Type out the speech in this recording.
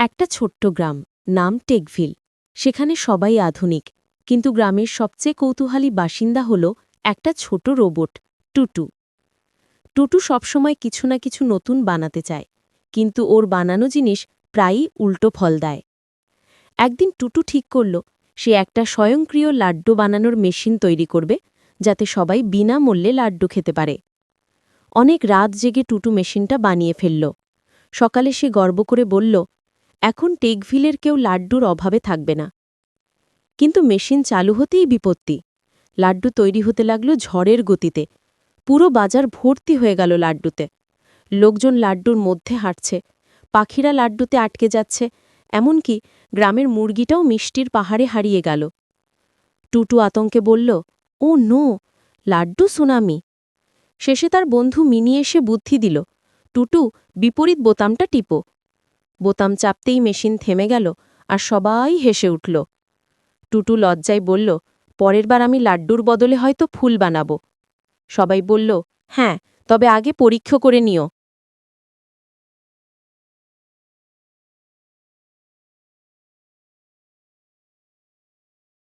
একটা ছোট্ট গ্রাম, নাম টেকভিল। সেখানে সবাই আধুনিক, কিন্তু গ্রামের সবচেয়ে কৌতূহলী বাসিন্দা হল একটা ছোট রোবট, টুটু। টুটু সবসময় কিছু না কিছু নতুন বানাতে চায়, কিন্তু ওর বানানো জিনিস প্রায়ই উল্টো ফল দেয়। একদিন টুটু ঠিক করল, সে একটা স্বয়ংক্রিয় লাড্ডু বানানোর মেশিন তৈরি করবে, যাতে সবাই বিনামূল্যে লাড্ডু খেতে পারে। অনেক রাত জেগে টুটু মেশিনটা বানিয়ে ফেলল। সকালে সে গর্ব করে বলল এখন টেকভিলের কেউ লাড্ডুর অভাবে থাকবে না। কিন্তু মেশিন চালু হতেই বিপত্তি। লাড্ডু তৈরি হতে লাগল ঝড়ের গতিতে। পুরো বাজার ভর্তি হয়ে গেল লাড্ডুতে। লোকজন লাড্ডুর মধ্যে হাঁটছে। পাখিরা লাড্ডুতে আটকে যাচ্ছে। এমনকি গ্রামের মুরগিটাও মিষ্টির পাহাড়ে হারিয়ে গেল। টুটু আতঙ্কে বলল, ও নো, লাড্ডু সুনামি। শেষে তার বন্ধু মিনি এসে বুদ্ধি দিল, টুটু, বিপরীত বোতামটা টিপো। বোতাম চাপতেই মেশিন থেমে গেল আর সবাই হেসে উঠল। টুটু লজ্জায় বলল, পরের বার আমি লাড্ডুর বদলে হয়তো ফুল বানাবো। সবাই বলল হ্যাঁ তবে আগে পরীক্ষা করে নিও।